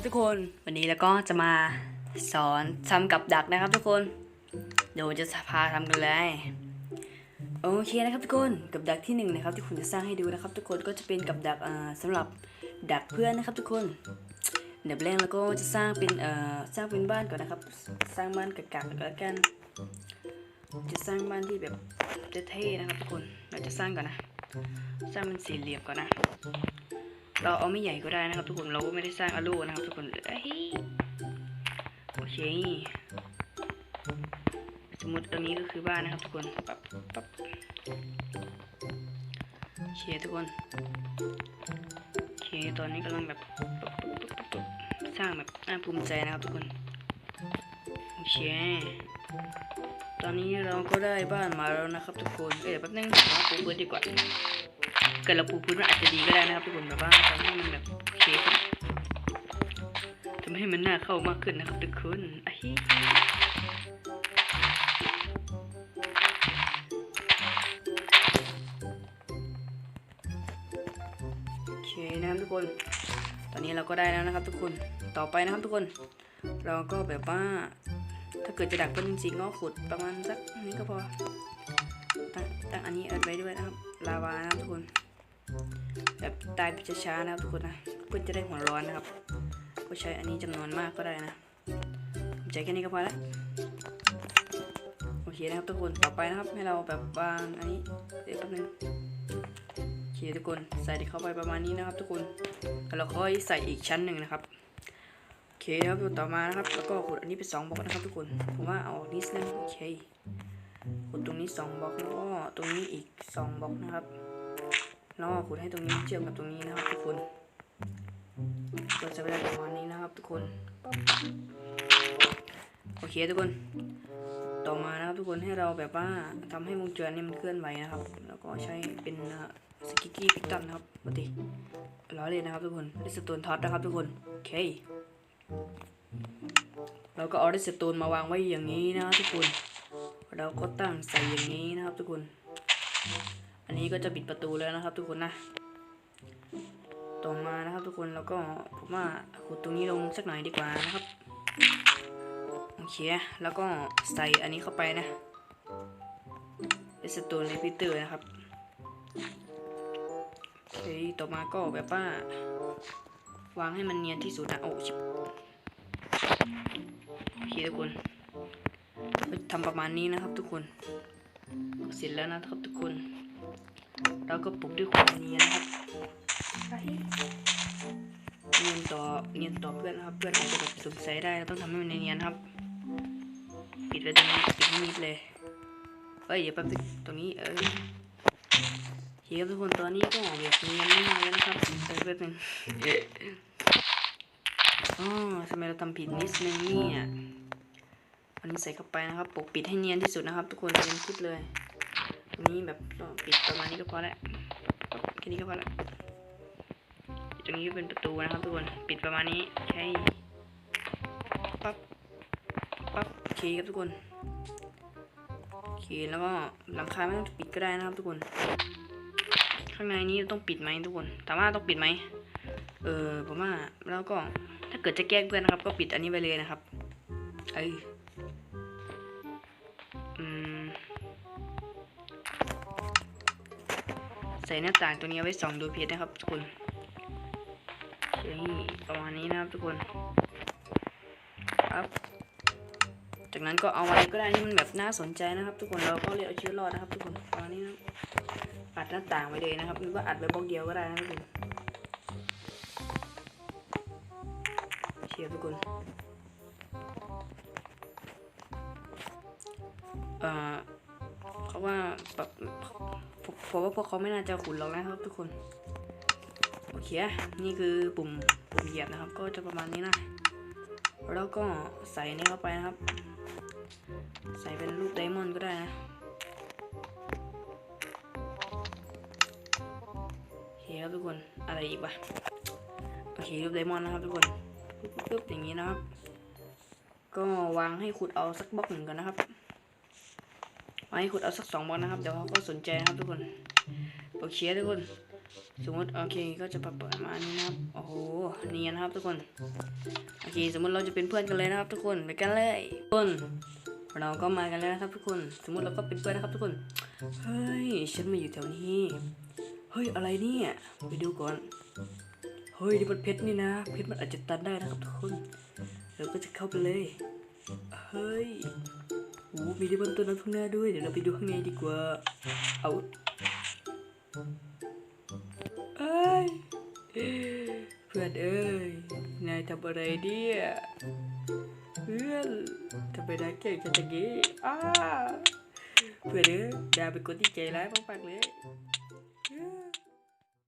ครับทุกคนวันนี้แล้วก็จะมาสอนทำกับดักนะครับทุกคนเดี๋ยวจะพาทำกันเลยโอเคนะครับทุกคนกับดักที่หนึ่งนะครับที่คุณจะสร้างให้ดูนะครับ ทุกคนก็จะเป็นกับดักอ่าสำหรับดักเพื่อนนะครับ ทุกคนเดี๋ยวแรกแล้วก็จะสร้างเป็นสร้างเป็นบ้านก่อนนะครับ สร้างบ้านกักๆแล้วกัน จะสร้างบ้านที่แบบเท่ๆนะครับ ทุกคนเราจะสร้างก่อนนะ สร้างเป็นสี่เหลี่ยมก่อนนะ เราเอาไม่ใหญ่ก็ได้นะครับ ทุกคนเราก็ไม่ได้สร้างอะลูนะครับ ทุกคนเอ้ยโอเคสมมติตรงนี้ก็คือบ้านนะครับ ทุกคนปั๊บปั๊บโอเคทุกคนโอเคตอนนี้กำลังแบบปับปับปับปับสร้างแบบน่าภูมิใจนะครับทุกคนโอเคตอนนี้เราก็ได้บ้านมาแล้วนะครับ ทุกคนเอ้ยเดี๋ยวแป๊บนึงเราปูพื้นดีกว่า เกิดเราปูพื้นมันอาจจะดีก็ได้นะครับทุกคนแบบว่าทำให้มันแบบโอเคขึ้นทำให้มันน่าเข้ามากขึ้นนะครับทุกคนอะฮิโอเคนะครับทุกคน ตอนนี้เราก็ได้แล้วนะครับ ทุกคนต่อไปนะครับทุกคน เราก็แบบว่า ถ้าเกิดจะดักเพื่อนจริงๆก็ขุดประมาณสักนี้ก็พอ ตั้งตั้งอันนี้เอิดไว้ด้วยนะครับ ลาวานะครับทุกคน แบบตายไปช้าๆนะครับทุกคนนะ เพื่อจะได้หัวร้อนนะครับ ก็ใช้อันนี้จำนวนมากก็ได้นะผมใช้แค่นี้ก็พอละโอเคนะครับทุกคน ต่อไปนะครับให้เราแบบวางอันนี้เดี๋ยวแป๊บนึงโอเคทุกคน ใส่เข้าไปประมาณนี้นะครับ ทุกคน แล้วเราค่อยใส่อีกชั้นหนึ่งนะครับโอเคครับต่อมานะครับ แล้วก็ขุดอันนี้เป็นสองบล็อกนะครับทุกคน ผมว่าเอาออกนิดนึงโอเค ขุดตรงนี้สองบล็อกแล้วก็ตรงนี้อีกสองบล็อกนะครับแล้วก็ขุดให้ตรงนี้เชื่อมกับตรงนี้นะครับทุกคนเราจะไปได้ประมาณนี้นะครับทุกคนโอเคทุกคน ต่อมานะครับทุกคนให้เราแบบว่าทำให้วงจรนี้มันเคลื่อนไหวนะครับ แล้วก็ใช้เป็นสกิกกี้พิกตันนะครับปกติล้อเลยนะครับทุกคนเรสโตนท็อตนะครับทุกคนโอเคเราก็เอาเรสโตนมาวางไว้อย่างนี้นะทุกคน เราก็ตั้งใส่อย่างนี้นะครับทุกคน อันนี้ก็จะปิดประตูแล้วนะครับ ทุกคนนะ ต่อมานะครับทุกคนแล้วก็ผมว่าขุดตรงนี้ลงสักหน่อยดีกว่านะครับ โอเค แล้วก็ใส่อันนี้เข้าไปนะเป็นสตูนเลพิเตอร์นะครับโอเคต่อมาก็แบบว่าวางให้มันเนียนที่สุดนะโอ้ชิบโอเคทุกคน ทำประมาณนี้นะครับทุกคนก็เสร็จแล้วนะครับทุกคน เราก็ปลุกด้วยความเนียนนะครับเนียนต่อเนียนต่อเพื่อนนะครับ เพื่อนอาจจะแบบสงสัยได้เราต้องทำให้มันเนียนๆครับ ปิดไว้ตรงนี้ปิดให้มิดเลยเอ้ยเดี๋ยวแป๊บนึงตรงนี้เออเฮียทุกคนตอนนี้ก็แบบเนียนมากเลยนะครับเออแป๊บนึงอ๋อทำไมเราทำผิดนิดนึงเนี่ย อันนี้ใส่เข้าไปนะครับ ปกปิดให้เนียนที่สุดนะครับ ทุกคนเป็นคลิปเลยนี้แบบปิดประมาณนี้ก็พอแล้วแค่นี้ก็พอแล้วตรงนี้เป็นประตูนะครับทุกคน ปิดประมาณนี้ใช่ปั๊บปั๊บโอเคครับทุกคนโอเคแล้วก็หลังคาไม่ต้องปิดก็ได้นะครับทุกคน ข้างในนี้ต้องปิดไหมทุกคนถามว่าต้องปิดไหมเออผมว่าแล้วก็ถ้าเกิดจะแกล้งเพื่อนนะครับ ก็ปิดอันนี้ไปเลยนะครับ เอ้ ส่หน้าต่างตัวนี้ไว้ส่องดูเพจนะครับทุกคนนี่ประมาณนี้นะครับทุกคนครับ จากนั้นก็เอาอะไรก็ได้ที่มันแบบน่าสนใจนะครับ ทุกคนเราก็เรียกเอาชีวิตรอดนะครับ ทุกคนประมาณนี้นะอัดหน้าต่างไว้เลยนะครับหรือว่าอัดไว้บล็อกเดียวก็ได้นะทุกคนเชียร์ทุกคนเอ่อ เขาว่าแบบผมว่าพวกเขาไม่น่าจะขุนเรานะครับ ทุกคน โอเค นี่คือปุ่มปุ่มเหยียบนะครับ ก็จะประมาณนี้นะ แล้วก็ใส่นี่เข้าไปนะครับ ใส่เป็นรูปไดมอนด์ก็ได้นะโอเคครับทุกคน อะไรอีกวะ โอเครูปไดมอนด์นะครับทุกคนปึ๊บปึ๊บอย่างนี้นะครับ ก็วางให้ขุดเอาสักบล็อกหนึ่งก่อนนะครับ วาให้ขุดเอาสักสองบล็อกนะครับ เดี๋ยวเขาก็สนใจนะครับทุกคนโอเคทุกคน สมมติโอเคก็จะประมานี้นะครับ โอ้โห เนียนนะครับทุกคน โอเค สมมติเราจะเป็นเพื่อนกันเลยนะครับ ทุกคน ไปกันเลยทุกคน เราก็มากันแล้วนะครับทุกคน สมมติเราก็เป็นเพื่อนนะครับทุกคน เฮ้ย ฉันมาอยู่แถวนี้ เฮ้ย อะไรเนี่ย ไปดูก่อน เฮ้ยนี่มันเพชรนี่นะ เพชรมันอาจจะตันได้นะครับทุกคน เราก็จะเข้าไปเลย เฮ้ย มีได้บนต้นน้ำทุ่งหน้าด้วย เดี๋ยวเราไปดูข้างในดีกว่า เอาเอ้ยเพื่อนเอ้ย นายทำอะไรเนี่ยเพื่อนทำไมนายเก่งจังอย่างนี้อ้าเพื่อนเอ้ยนายเป็นคนที่ใจร้ายมากๆเลย